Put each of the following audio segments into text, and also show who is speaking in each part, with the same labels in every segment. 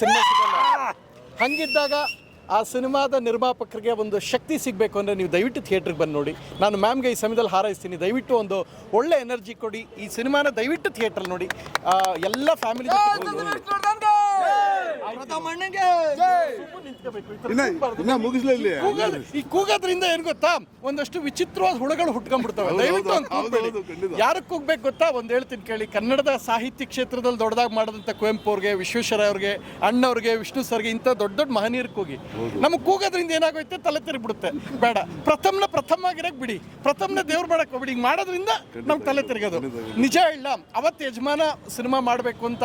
Speaker 1: Cinema ಸಿಗಲ್ಲ. ಹಂಗಿದ್ದಾಗ ಆ ಸಿನಿಮಾದ ನಿರ್ಮಾಪಕರಿಗೆ ಒಂದು ಶಕ್ತಿ ಸಿಗಬೇಕು ಅಂದರೆ ನೀವು ದಯವಿಟ್ಟು ಥಿಯೇಟ್ರಿಗೆ ಬಂದು ನೋಡಿ. ನಾನು ಮ್ಯಾಮ್ಗೆ ಈ ಸಮಯದಲ್ಲಿ ಹಾರೈಸ್ತೀನಿ. ದಯವಿಟ್ಟು ಒಂದು ಒಳ್ಳೆ ಎನರ್ಜಿ ಕೊಡಿ. ಈ ಸಿನಿಮಾನ ದಯವಿಟ್ಟು ಥಿಯೇಟ್ರಲ್ಲಿ ನೋಡಿ. ಎಲ್ಲ ಫ್ಯಾಮಿಲಿ ಈ ಕೂಗೋದ್ರಿಂದ ಏನ್ ಗೊತ್ತಾ? ಒಂದಷ್ಟು ವಿಚಿತ್ರವಾದ ಹುಳುಗಳು ಹುಟ್ಕೊಂಡ್ಬಿಡ್ತವೆ. ದಯವಿಟ್ಟು ಯಾರು ಕೂಗ್ಬೇಕು ಗೊತ್ತಾ? ಒಂದು ಹೇಳ್ತೀನಿ ಕೇಳಿ. ಕನ್ನಡದ ಸಾಹಿತ್ಯ ಕ್ಷೇತ್ರದಲ್ಲಿ ದೊಡ್ಡದಾಗಿ ಮಾಡಿದಂಥ ಕುವೆಂಪು ಅವ್ರಿಗೆ ವಿಶ್ವೇಶ್ವರ ಅವ್ರಿಗೆ ಅಣ್ಣವ್ರಿಗೆ ವಿಷ್ಣು ಸರ್ಗೆ ಇಂಥ ದೊಡ್ಡ ದೊಡ್ಡ ಮಹನೀಯರು ಕೂಗಿ. ನಮಗೆ ಕೂಗೋದ್ರಿಂದ ಏನಾಗೋಯ್ತೆ? ತಲೆ ತಿರುಗ್ಬಿಡುತ್ತೆ. ಬೇಡ. ಪ್ರಥಮ್ನ ಪ್ರಥಮ ಆಗಿರಕ್ ಬಿಡಿ. ಪ್ರಥಮನ ದೇವ್ರು ಮಾಡಕ್ಕೆ ಹೋಗ್ಬಿಡಿ. ಹಿಂಗೆ ಮಾಡೋದ್ರಿಂದ ನಮ್ಗೆ ತಲೆ ತಿರುಗೋದು. ನಿಜ ಇಲ್ಲ ಅವತ್ತು ಯಜಮಾನ ಸಿನಿಮಾ ಮಾಡಬೇಕು ಅಂತ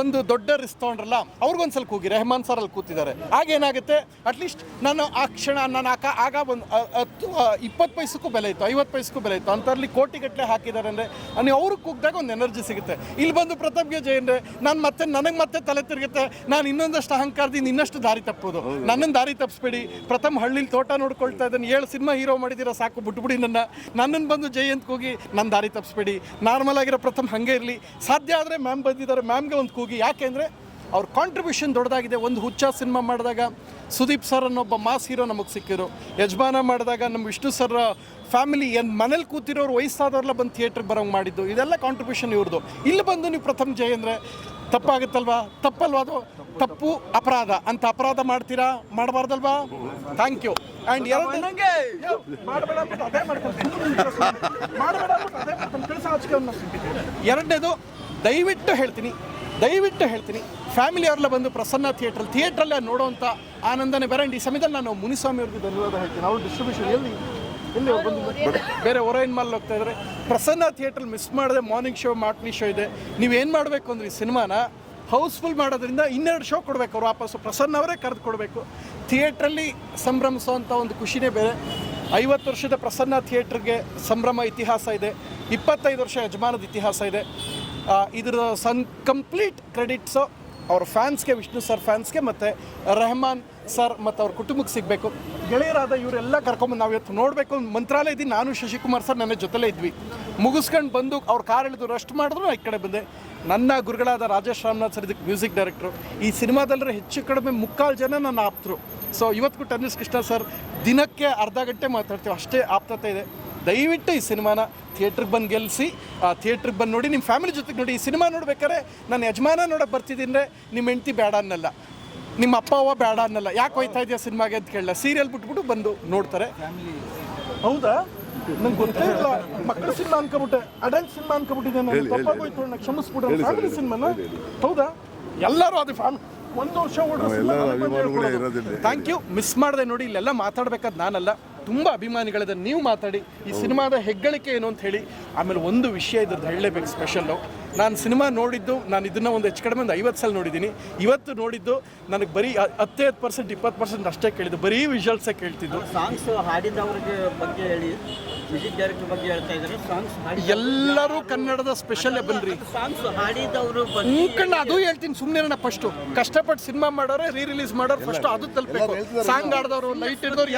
Speaker 1: ಒಂದು ದೊಡ್ಡ ರಿಸ್ಕ್ ತೊಗೊಂಡ್ರಲ್ಲ ಅವ್ರಿಗೊಂದು ಸ್ವಲ್ಪ ಹೋಗಿ ರೆಹಮಾನ್ ಸರ್ ಅಲ್ಲಿ ಕೂತಿದ್ದಾರೆ. ಆಗ ಏನಾಗುತ್ತೆ? ಅಟ್ಲೀಸ್ಟ್ ನಾನು ಆ ಕ್ಷಣ ನಾನು ಆಕ ಆಗ ಒಂದು ಹತ್ತು ಇಪ್ಪತ್ತು ಪೈಸಕ್ಕೂ ಬೆಲೆ ಇತ್ತು ಐವತ್ತು ಪೈಸಕ್ಕೂ ಬೆಲೆ ಇತ್ತು. ಅಂಥಲ್ಲಿ ಕೋಟಿಗಟ್ಟಲೆ ಹಾಕಿದ್ದಾರೆ ಅಂದರೆ ನೀವು ಅವ್ರಿಗೆ ಕೂಗಿದಾಗ ಒಂದು ಎನರ್ಜಿ ಸಿಗುತ್ತೆ. ಇಲ್ಲಿ ಬಂದು ಪ್ರತಾಪ್ಗೆ ಜಯಂದ್ರೆ ನಾನು ಮತ್ತೆ ನನಗೆ ಮತ್ತೆ ತಲೆ ತಿರುಗುತ್ತೆ. ನಾನು ಇನ್ನೊಂದಷ್ಟು ಅಹಂಕಾರದಿಂದ ಇನ್ನಷ್ಟು ದಾರಿ ತಪ್ಪೋದು ನನ್ನನ್ನು ದಾರಿ ತಪ್ಪಿಸ್ಬೇಡಿ ಪ್ರಥಮ್ ಹಳ್ಳಿಲಿ ತೋಟ ನೋಡ್ಕೊಳ್ತಾ ಇದ್ದಾನೆ. ಏಳು ಸಿನಿಮಾ ಹೀರೋ ಮಾಡಿದ್ದೀರಾ ಸಾಕು ಬಿಟ್ಬಿಡಿ ನನ್ನ. ನನ್ನನ್ನು ಬಂದು ಜೈ ಅಂತ ಕೂಗಿ ನನ್ನ ದಾರಿ ತಪ್ಪಿಸ್ಬೇಡಿ ನಾರ್ಮಲ್ ಆಗಿರೋ ಪ್ರಥಮ್ ಹಾಗೆ ಇರಲಿ. ಸಾಧ್ಯ ಆದರೆ ಮ್ಯಾಮ್ ಬಂದಿದ್ದಾರೆ. ಮ್ಯಾಮ್ಗೆ ಒಂದು ಕೂಗಿ ಯಾಕೆಂದರೆ ಅವ್ರ ಕಾಂಟ್ರಿಬ್ಯೂಷನ್ ದೊಡ್ಡದಾಗಿದೆ. ಒಂದು ಹುಚ್ಚ ಸಿನಿಮಾ ಮಾಡಿದಾಗ ಸುದೀಪ್ ಸರ್ ಅನ್ನೊಬ್ಬ ಮಾಸ್ ಹೀರೋ ನಮಗೆ ಸಿಕ್ಕಿರು ಯಜಮಾನ ಮಾಡಿದಾಗ ನಮ್ಮ ವಿಷ್ಣು ಸರ್ ಫ್ಯಾಮಿಲಿ ಏನು ಮನೇಲಿ ಕೂತಿರೋರು ವಯಸ್ಸಾದವ್ರೆಲ್ಲ ಬಂದು ಥಿಯೇಟ್ರಿಗೆ ಬರೋಂಗೆ ಮಾಡಿದ್ದು. ಇದೆಲ್ಲ ಕಾಂಟ್ರಿಬ್ಯೂಷನ್ ಇವ್ರದ್ದು ಇಲ್ಲಿ ಬಂದು ನೀವು ಪ್ರಥಮ್ ಜಯ ಅಂದರೆ ತಪ್ಪಾಗುತ್ತಲ್ವಾ? ತಪ್ಪಲ್ವಾ ಅದು? ತಪ್ಪು ಅಪರಾಧ. ಅಂತ ಅಪರಾಧ ಮಾಡ್ತೀರಾ? ಮಾಡಬಾರ್ದಲ್ವಾ? ಥ್ಯಾಂಕ್ ಯು ಆ್ಯಂಡ್ ಎರಡು ಎರಡನೇದು ದಯವಿಟ್ಟು ಹೇಳ್ತೀನಿ. ದಯವಿಟ್ಟು ಹೇಳ್ತೀನಿ ಫ್ಯಾಮಿಲಿ ಅವ್ರಲ್ಲ ಬಂದು ಪ್ರಸನ್ನ ಥಿಯೇಟ್ರ್ ಥಿಯೇಟ್ರಲ್ಲೇ ನೋಡೋವಂಥ ಆನಂದನೇ. ಬೇರೆ ಆ್ಯಂಡ್ ಈ ಸಮಯದಲ್ಲಿ ನಾನು ಮುನಿಸ್ವಾಮಿ ಅವ್ರಿಗೆ ಧನ್ಯವಾದ ಹೇಳ್ತೀನಿ. ಅವ್ರು ಡಿಸ್ಟ್ರಿಬ್ಯೂಷನ್ ಎಲ್ಲಿ ಎಲ್ಲಿ ಬಂದು ಬೇರೆ ಒರೈನ್ ಮಾಲ್ ಹೋಗ್ತಾ ಇದ್ದಾರೆ ಪ್ರಸನ್ನ ಥಿಯೇಟ್ರಲ್ಲಿ ಮಿಸ್ ಮಾಡಿದೆ ಮಾರ್ನಿಂಗ್ ಶೋ ಮಾರ್ನಿಂಗ್ ಶೋ ಇದೆ. ನೀವೇನು ಮಾಡಬೇಕು ಅಂದ್ರೆ ಈ ಸಿನಿಮಾನ ಹೌಸ್ಫುಲ್ ಮಾಡೋದ್ರಿಂದ ಇನ್ನೆರಡು ಶೋ ಕೊಡಬೇಕು ಅವ್ರು ವಾಪಸ್ಸು. ಪ್ರಸನ್ನ ಅವರೇ ಕರೆದು ಕೊಡಬೇಕು. ಥಿಯೇಟ್ರಲ್ಲಿ ಸಂಭ್ರಮಿಸುವಂಥ ಒಂದು ಖುಷಿನೇ ಬೇರೆ. ಐವತ್ತು ವರ್ಷದ ಪ್ರಸನ್ನ ಥಿಯೇಟ್ರಿಗೆ ಸಂಭ್ರಮ ಇತಿಹಾಸ ಇದೆ. ಇಪ್ಪತ್ತೈದು ವರ್ಷ ಯಜಮಾನದ ಇತಿಹಾಸ ಇದೆ. ಇದರ ಸನ್ ಕಂಪ್ಲೀಟ್ ಕ್ರೆಡಿಟ್ಸು ಅವ್ರ ಫ್ಯಾನ್ಸ್ಗೆ, ವಿಷ್ಣು ಸರ್ ಫ್ಯಾನ್ಸ್ಗೆ ಮತ್ತು ರೆಹಮಾನ್ ಸರ್ ಮತ್ತು ಅವ್ರ ಕುಟುಂಬಕ್ಕೆ ಸಿಗಬೇಕು. ಗೆಳೆಯರಾದ ಇವರೆಲ್ಲ ಕರ್ಕೊಂಬಂದು ನಾವು ಇವತ್ತು ನೋಡಬೇಕು ಮಂತ್ರಾಲಯದಿಂದ ನಾನು ಶಶಿಕುಮಾರ್ ಸರ್ ನನ್ನ ಜೊತೆಲೇ ಇದ್ವಿ. ಮುಗಿಸ್ಕೊಂಡು ಬಂದು ಅವ್ರ ಕಾರ್ ಇಳಿದು ರೆಸ್ಟ್ ಮಾಡಿದ್ರು ನಾನು ಈ ಕಡೆ ಬಂದೆ. ನನ್ನ ಗುರುಗಳಾದ ರಾಜೇಶ್ ರಾಮನಾಥ್ ಸರ್ ಇದಕ್ಕೆ ಮ್ಯೂಸಿಕ್ ಡೈರೆಕ್ಟ್ರು ಈ ಸಿನಿಮಾದಲ್ಲರೂ ಹೆಚ್ಚು ಕಡಿಮೆ ಮುಕ್ಕಾಲು ಜನ ನನ್ನ ಆಪ್ತರು. ಸೊ ಇವತ್ತು ಟನ್ನಿಸ್ ಕೃಷ್ಣ ಸರ್ ದಿನಕ್ಕೆ ಅರ್ಧ ಗಂಟೆ ಮಾತಾಡ್ತೀವಿ. ಅಷ್ಟೇ ಆಪ್ತತೆ ಇದೆ. ದಯವಿಟ್ಟು ಈ ಸಿನಿಮಾನ ಥಿಯೇಟ್ರಿಗೆ ಬಂದು ಗೆಲ್ಲಿಸಿ ಆ ಥಿಯೇಟ್ರಿಗೆ ಬಂದು ನೋಡಿ ನಿಮ್ಮ ಫ್ಯಾಮಿಲಿ ಜೊತೆಗೆ ನೋಡಿ ಈ ಸಿನಿಮಾ ನೋಡ್ಬೇಕಾದ್ರೆ ನಾನು ಯಜಮಾನ ನೋಡಕ್ಕೆ ಬರ್ತಿದ್ದೀನಿ ನಿಮ್ಮ ಹೆಂಡ್ತಿ ಬೇಡ ಅನ್ನಲ್ಲ. ನಿಮ್ಮ ಅಪ್ಪ ಅವ್ವ ಬೇಡ ಅನ್ನಲ್ಲ. ಯಾಕೆ ಹೋಯ್ತಾ ಇದೆಯಾ ಸಿನಿಮಾಗೆ ಅಂತ ಕೇಳಲ್ಲ ಸೀರಿಯಲ್ ಬಿಟ್ಬಿಟ್ಟು ಬಂದು ನೋಡ್ತಾರೆ. ಹೌದಾ? ನಂಗೆ ಗೊತ್ತೇ ಇಲ್ಲ. ಮಕ್ಕಳ ಸಿನಿಮಾ ಅನ್ಕೊಬಿಟ್ಟೆ. ಅಡಲ್ಟ್ ಸಿನಿಮಾ ಅನ್ಕೊಬಿಟ್ಟಿದ್ದೆ ನಾನು? ತಪ್ಪಾಗೋಯ್ತು
Speaker 2: ಅಣ್ಣ
Speaker 1: ಫ್ಯಾಮಿಲಿ. ಸಿನಿಮಾನ. ಹೌದಾ? ಎಲ್ಲರೂ ಅದು ಫ್ಯಾಮಿಲಿ ಒಂದು ವರ್ಷ ಥ್ಯಾಂಕ್ ಯು ಮಿಸ್ ಮಾಡಿದೆ ನೋಡಿ ಇಲ್ಲೆಲ್ಲ ಮಾತಾಡ್ಬೇಕಾದ್ ನಾನಲ್ಲ. ತುಂಬ ಅಭಿಮಾನಿಗಳಿದೆ ನೀವು ಮಾತಾಡಿ ಈ ಸಿನಿಮಾದ ಹೆಗ್ಗಳಿಕೆ ಏನು ಅಂತ ಹೇಳಿ ಆಮೇಲೆ ಒಂದು ವಿಷಯ ಇದ್ರದ್ದು ಹೇಳಲೇಬೇಕು ಸ್ಪೆಷಲ್ಲು ನಾನು ಸಿನಿಮಾ ನೋಡಿದ್ದು ನಾನು ಇದನ್ನು ಒಂದು ಹೆಚ್ಚು ಕಡಿಮೆ ಒಂದು ಐವತ್ತು ಸಲ ನೋಡಿದ್ದೀನಿ. ಇವತ್ತು ನೋಡಿದ್ದು ನನಗೆ ಬರೀ ಹತ್ತೈದು ಪರ್ಸೆಂಟ್ ಇಪ್ಪತ್ತು ಪರ್ಸೆಂಟ್ ಅಷ್ಟೇ ಕೇಳಿದ್ದು. ಬರೀ ವಿಜುವಲ್ಸೇ ಕೇಳ್ತಿದ್ದು.
Speaker 3: ಸಾಂಗ್ಸ್ ಹಾಡಿದವ್ರಿಗೆ ಬಗ್ಗೆ ಹೇಳಿ ಮ್ಯೂಸಿಕ್ ಡೈರೆಕ್ಟರ್ ಬಗ್ಗೆ ಹೇಳ್ತಾ ಇದ್ದಾರೆ ಸಾಂಗ್ಸ್ ಹಾಡಿ
Speaker 1: ಎಲ್ಲರೂ ಕನ್ನಡದ ಸ್ಪೆಷಲ್ಲೇ ಬನ್ರಿ.
Speaker 3: ಸಾಂಗ್ಸ್ ಹಾಡಿದವರು
Speaker 1: ಅದು ಹೇಳ್ತೀನಿ ಸುಮ್ಮನೆ ಫಸ್ಟು ಕಷ್ಟಪಟ್ಟು ಸಿನಿಮಾ ಮಾಡೋರೆ ರೀ ರಿಲೀಸ್ ಮಾಡೋರು ಫಸ್ಟ್ ಅದು ತಲುಪಬೇಕು ಸಾಂಗ್ ಆಡಿದವರು ಲೈಟ್ ಹಿಡಿದವ್ರು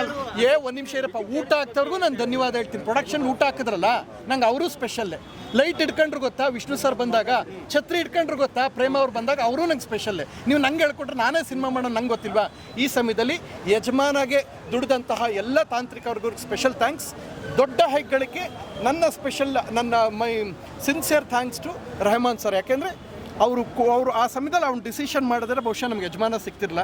Speaker 1: ಏ ಒಂದು ನಿಮಿಷ ಇರಪ್ಪ ಊಟ ಹಾಕ್ತವ್ರಿಗೂ ನಾನು ಧನ್ಯವಾದ ಹೇಳ್ತೀನಿ. ಪ್ರೊಡಕ್ಷನ್ ಊಟ ಹಾಕಿದ್ರಲ್ಲ ನಂಗೆ ಅವರು ಸ್ಪೆಷಲ್ಲೇ ಲೈಟ್ ಹಿಡ್ಕೊಂಡ್ರು ಗೊತ್ತಾ ವಿಷ್ಣು ಸರ್ ಬಂದಾಗ ಛತ್ರಿ ಇಟ್ಕೊಂಡ್ರು ಗೊತ್ತಾ? ಪ್ರೇಮ ಅವ್ರು ಬಂದಾಗ ಅವರು ನಂಗೆ ಸ್ಪೆಷಲ್ಲೇ ನೀವು ನಂಗೆ ಹೇಳ್ಕೊಟ್ರೆ ನಾನೇ ಸಿನಿಮಾ ಮಾಡೋ ನಂಗೆ ಗೊತ್ತಿಲ್ವಾ? ಈ ಸಮಯದಲ್ಲಿ ಯಜಮಾನಾಗೆ ದುಡಿದಂತಹ ಎಲ್ಲ ತಾಂತ್ರಿಕ ವರ್ಗವ್ರಿಗೆ ಸ್ಪೆಷಲ್ ಥ್ಯಾಂಕ್ಸ್ ದೊಡ್ಡ ಹೆಗ್ಗಳಿಕೆ ನನ್ನ ಸ್ಪೆಷಲ್ ನನ್ನ my sincere thanks to Rahman sir. ಯಾಕೆಂದರೆ ಅವರು ಅವರು ಆ ಸಮಯದಲ್ಲಿ ಅವ್ನು ಡಿಸಿಷನ್ ಮಾಡಿದ್ರೆ ಬಹುಶಃ ನಮ್ಗೆ ಯಜಮಾನ ಸಿಗ್ತಿರಲ್ಲ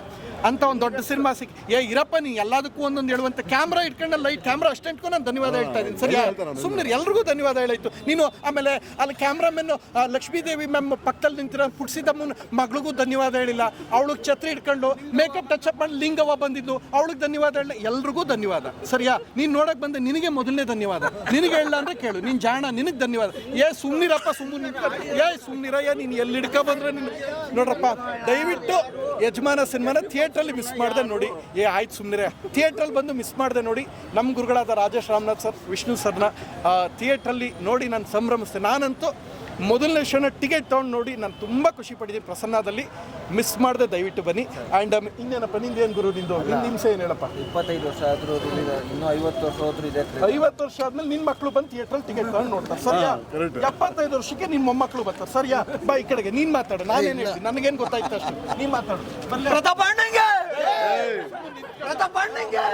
Speaker 1: ಅಂತ ಒಂದು ದೊಡ್ಡ ಸಿನಿಮಾ ಸಿಕ್ ಏ ಇರಪ್ಪ ನೀ ಎಲ್ಲದಕ್ಕೂ ಒಂದೊಂದು ಹೇಳುವಂತ ಕ್ಯಾಮ್ರಾ ಇಟ್ಕೊಂಡು ಲೈಟ್ ಕ್ಯಾಮ್ರಾ ಅಷ್ಟೆಂಟ್ಗೂ ನಾನು ಧನ್ಯವಾದ ಹೇಳ್ತಾ ಇದ್ದೀನಿ. ಸರಿ ಸುಮ್ಮನೆ ಎಲ್ರಿಗೂ ಧನ್ಯವಾದ ಹೇಳಾಯ್ತು. ನೀನು ಆಮೇಲೆ ಅಲ್ಲಿ ಕ್ಯಾಮ್ರಾಮನ್ ಲಕ್ಷ್ಮೀದೇವಿ ಮ್ಯಾಮ್ ಪಕ್ಕದಲ್ಲಿ ನಿಂತಿರೋ ಪುಟ್ಸಿದಮ್ಮನ ಮಗಳಿಗೂ ಧನ್ಯವಾದ ಹೇಳಿಲ್ಲ. ಅವಳಿಗೆ ಛತ್ರಿ ಇಟ್ಕೊಂಡು ಮೇಕಪ್ ಟಚ್ ಅಪ್ ಮಾಡಿ ಲಿಂಗವ್ವ ಬಂದಿದ್ದು ಅವಳಿಗೆ ಧನ್ಯವಾದ ಹೇಳಿ ಎಲ್ರಿಗೂ ಧನ್ಯವಾದ. ಸರಿಯಾ? ನೀನು ನೋಡಕ್ ಬಂದೆ ನಿನಗೆ ಮೊದಲನೇ ಧನ್ಯವಾದ. ನಿನಗೆ ಹೇಳ ಅಂದ್ರೆ ಕೇಳು ನೀನು ಜಾಣ ನಿನಗೆ ಧನ್ಯವಾದ. ಏ ಸುಮ್ನಿರಪ್ಪ ಸುಮ್ಮನೆ ಏ ಸುಮ್ನಿರಯ್ಯ ನೀನು ಎಲ್ಲಿ ಹಿಡ್ಕೊ ಬಂದ್ರೆ ನೀನು ನೋಡ್ರಪ್ಪ ದಯವಿಟ್ಟು ಯಜಮಾನ ಸಿನಿಮಾನ ಥಿಯೇಟ್ರಲ್ಲಿ ಮಿಸ್ ಮಾಡ್ದೆ ನೋಡಿ. ಏ ಆಯ್ತು ಸುಮ್ಮನೆ ಥಿಯೇಟ್ರಲ್ಲಿ ಬಂದು ಮಿಸ್ ಮಾಡ್ದೆ ನೋಡಿ. ನಮ್ಮ ಗುರುಗಳಾದ ರಾಜೇಶ್ ರಾಮನಾಥ್ ಸರ್ ವಿಷ್ಣು ಸರ್ನ ಥಿಯೇಟ್ರಲ್ಲಿ ನೋಡಿ ನಾನು ಸಂಭ್ರಮಿಸ್ತೆ ನಾನಂತೂ ಮೊದಲನೇ ಶೋನ ಟಿಕೆಟ್ ತೊಗೊಂಡು ನೋಡಿ ನಾನು ತುಂಬ ಖುಷಿ ಪಡಿದೆ ಪ್ರಸನ್ನದಲ್ಲಿ. ಮಿಸ್ ಮಾಡಿದೆ ದಯವಿಟ್ಟು ಬನ್ನಿ. ಆ್ಯಂಡ್ ಇನ್ನೇನಪ್ಪ ನಿಂದೇನು ಗುರು ನಿಂದು? ನಿನ್ನ ಹಿಂಸೆ ಏನು ಹೇಳಪ್ಪ
Speaker 3: ಇಪ್ಪತ್ತೈದು ವರ್ಷ ಆದರೂ ಇನ್ನೂ ಐವತ್ತು ವರ್ಷ ಹೋದ್ರೂ ಇದೆ
Speaker 1: ಐವತ್ತು ವರ್ಷ ಆದ್ಮೇಲೆ ನಿನ್ನ ಮಕ್ಕಳು ಬಂದು ಥಿಯೇಟ್ರಲ್ಲಿ ಟಿಕೆಟ್ ತೊಗೊಂಡು ನೋಡ್ತಾರೆ. ಸರಿಯಾ. ಎಪ್ಪತ್ತೈದು ವರ್ಷಕ್ಕೆ ನಿಮ್ಮ ಮೊಮ್ಮಕ್ಕಳು ಬರ್ತಾರೆ. ಸರಿಯಾ? ಬಾ ಈ ಕಡೆಗೆ. ನೀನು ಮಾತಾಡು. ನಾನೇನು ಹೇಳ್ತೀನಿ? ನನಗೇನು ಗೊತ್ತಾಯ್ತು ಅಷ್ಟು. ನೀನು ಮಾತಾಡು. ಪ್ರತಾಪ್ तो पढ़ लेंगे